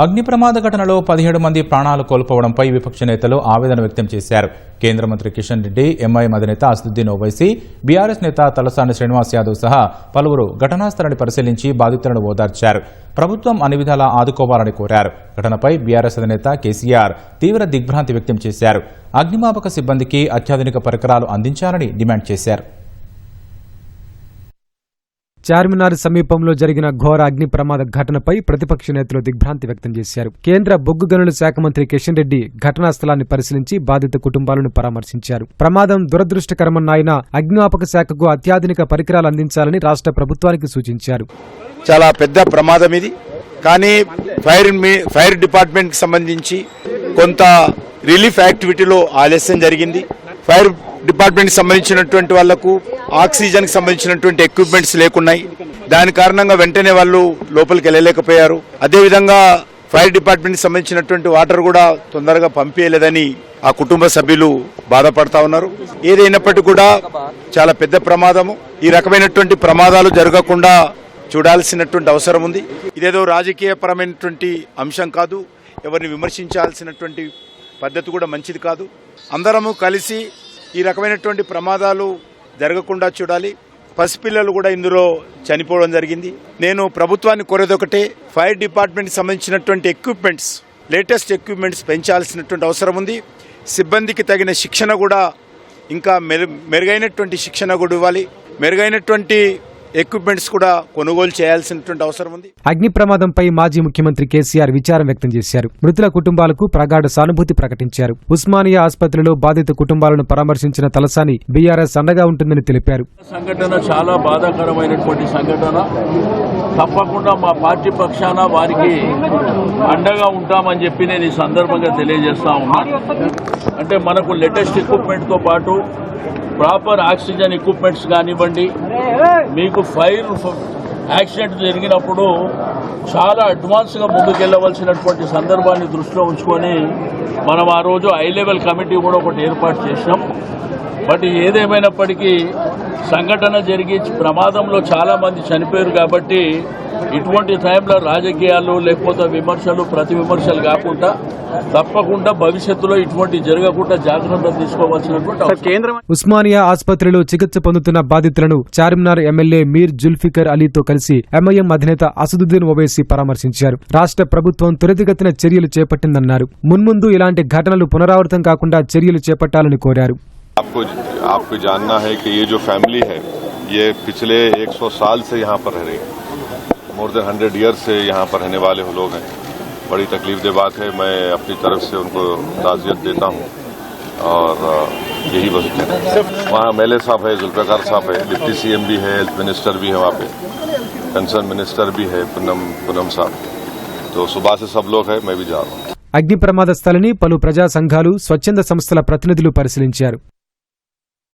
అగ్ని ప్రమాద ఘటనలో పదిహేడు మంది ప్రాణాలు కోల్పోవడంపై విపక్ష నేతలు ఆవేదన వ్యక్తం చేశారు. కేంద్ర మంత్రి కిషన్ రెడ్డి ఎంఐఎం అధినేత అసదుద్దీన్ ఓవైసీ బీఆర్ఎస్ నేత తలసాని శ్రీనివాస్ యాదవ్ సహా పలువురు ఘటనాస్థలాన్ని పరిశీలించి బాధితులను ఓదార్చారు. ప్రభుత్వం అన్ని విధాలా ఆదుకోవాలని కోరారు. ఘటనపై బీఆర్ఎస్ అధినేత కేసీఆర్ తీవ్ర దిగ్భ్రాంతి వ్యక్తం చేశారు. అగ్నిమాపక సిబ్బందికి అత్యాధునిక పరికరాలు అందించాలని డిమాండ్ చేశారు. చార్మినార్ సమీపంలో జరిగిన ఘోర అగ్ని ప్రమాద ఘటనపై ప్రతిపక్ష నేతలు దిగ్భ్రాంతి వ్యక్తం చేశారు. కేంద్ర బొగ్గు గనుల శాఖ మంత్రి కిషన్ రెడ్డి ఘటనా స్థలాన్ని పరిశీలించి బాధిత కుటుంబాలను పరామర్శించారు. ప్రమాదం దురదృష్టకరమన్నాయన అగ్నిమాపక శాఖకు అత్యాధునిక పరికరాలు అందించాలని రాష్ట్ర ప్రభుత్వానికి సూచించారు. చాలా పెద్ద ప్రమాదం ఇది. కానీ ఫైర్ మీ- ఫైర్ డిపార్ట్మెంట్కి సంబంధించి కొంత రిలీఫ్ యాక్టివిటీలో ఆలస్యం జరిగింది. ఫైర్ డిపార్ట్మెంట్కి సంబంధించినటువంటి వాళ్ళకు ఆక్సిజన్కి సంబంధించినటువంటి ఎక్విప్మెంట్స్ లేకున్నాయి. దాని కారణంగా వెంటనే వాళ్ళు లోపలికి వెళ్ళలేకపోయారు. అదేవిధంగా ఫైర్ డిపార్ట్మెంట్కి సంబంధించినటువంటి వాటర్ కూడా తొందరగా పంపించలేదని ఆ కుటుంబ సభ్యులు బాధపడతా ఉన్నారు. ఏదైనప్పటికీ కూడా చాలా పెద్ద ప్రమాదము. ఈ రకమైనటువంటి ప్రమాదాలు జరగకుండా చూడాల్సినటువంటి అవసరం ఉంది. ఇదేదో రాజకీయపరమైనటువంటి అంశం కాదు. ఎవరిని విమర్శించాల్సినటువంటి పద్ధతి కూడా మంచిది కాదు. అందరము కలిసి ఈ రకమైనటువంటి ప్రమాదాలు జరగకుండా చూడాలి. పసిపిల్లలు కూడా ఇందులో చనిపోవడం జరిగింది. నేను ప్రభుత్వాన్ని కోరేదొకటే ఫైర్ డిపార్ట్మెంట్కి సంబంధించినటువంటి ఎక్విప్మెంట్స్ లేటెస్ట్ ఎక్విప్మెంట్స్ పెంచాల్సినటువంటి అవసరం ఉంది. సిబ్బందికి తగిన శిక్షణ కూడా ఇంకా మెరు మెరుగైనటువంటి శిక్షణ కూడా ఇవ్వాలి. మెరుగైనటువంటి ఎక్విప్మెంట్స్ కూడా కొనుగోలు చేయాల్సినటువంటి అవసరం ఉంది. అగ్ని ప్రమాదంపై మాజీ ముఖ్యమంత్రి కేసీఆర్ విచారం వ్యక్తం చేశారు. మృతుల కుటుంబాలకు ప్రగాఢ సానుభూతి ప్రకటించారు. ఉస్మానియా ఆసుపత్రిలో బాధిత కుటుంబాలను పరామర్శించిన తలసాని బీఆర్ఎస్ అండగా ఉంటుందని తెలిపారు. సంఘటన చాలా బాధాకరమైనటువంటి సంఘటన. తప్పకుండా మా పార్టీ పక్షాన వారికి అండగా ఉంటామని చెప్పి నేను ఈ సందర్భంగా తెలియజేస్తా ఉన్నా. అంటే మనకు లేటెస్ట్ ఎక్విప్మెంట్తో పాటు ప్రాపర్ ఆక్సిజన్ ఎక్విప్మెంట్స్ కానివ్వండి మీకు ఫైర్ యాక్సిడెంట్ జరిగినప్పుడు చాలా అడ్వాన్స్గా ముందుకెళ్ళవలసినటువంటి సందర్భాన్ని దృష్టిలో ఉంచుకొని మనం ఆ రోజు హై లెవెల్ కమిటీ కూడా ఒకటి ఏర్పాటు చేసినాం బట్ ఏదేమైనప్పటికీ సంఘటన జరిగి ప్రమాదంలో చాలామంది చనిపోయారు కాబట్టి ఇటువంటి టైంలో రాజకీయాలు లేకపోతే విమర్శలు ప్రతి విమర్శలు కాకుండా తప్పకుండా భవిష్యత్తులో ఇటువంటి జరగకుండా జాగ్రత్తలు తీసుకోవాల్సినటువంటి అవసరం ఉస్మానియా ఆసుపత్రిలో చికిత్స పొందుతున్న బాధితులను చార్మినార్ ఎమ్మెల్యే మీర్ జుల్ఫికర్ అలీతో కలిసి ఎంఐఎం అధినేత అసదుద్దీన్ ఓవైసీ పరామర్శించారు రాష్ట్ర ప్రభుత్వం త్వరితగతిన చర్యలు చేపట్టిందన్నారు మున్ముందు ఇలాంటి ఘటనలు పునరావృతం కాకుండా చర్యలు చేపట్టాలని కోరారు आपको आपको जानना है कि ये जो फैमिली है ये पिछले 100 साल से यहाँ पर रह रही है मोर देन हंड्रेड ईयर से यहाँ पर रहने वाले लोग हैं बड़ी तकलीफ दे बात है मैं अपनी तरफ से उनको ताज़ियत देता हूँ और अ, यही बस वहाँ एम एल साहब है जुल्फ़ाकार साहब है डिप्टी सीएम भी है हेल्थ मिनिस्टर भी है वहाँ पे कंसर्न मिनिस्टर भी है पूनम पूनम साहब तो सुबह से सब लोग हैं मैं भी जा रहा हूँ అగ్ని ప్రమాద స్థలిని పలు ప్రజా సంఘాలు స్వచ్ఛంద సంస్థల ప్రతినిధులు పరిశీలించారు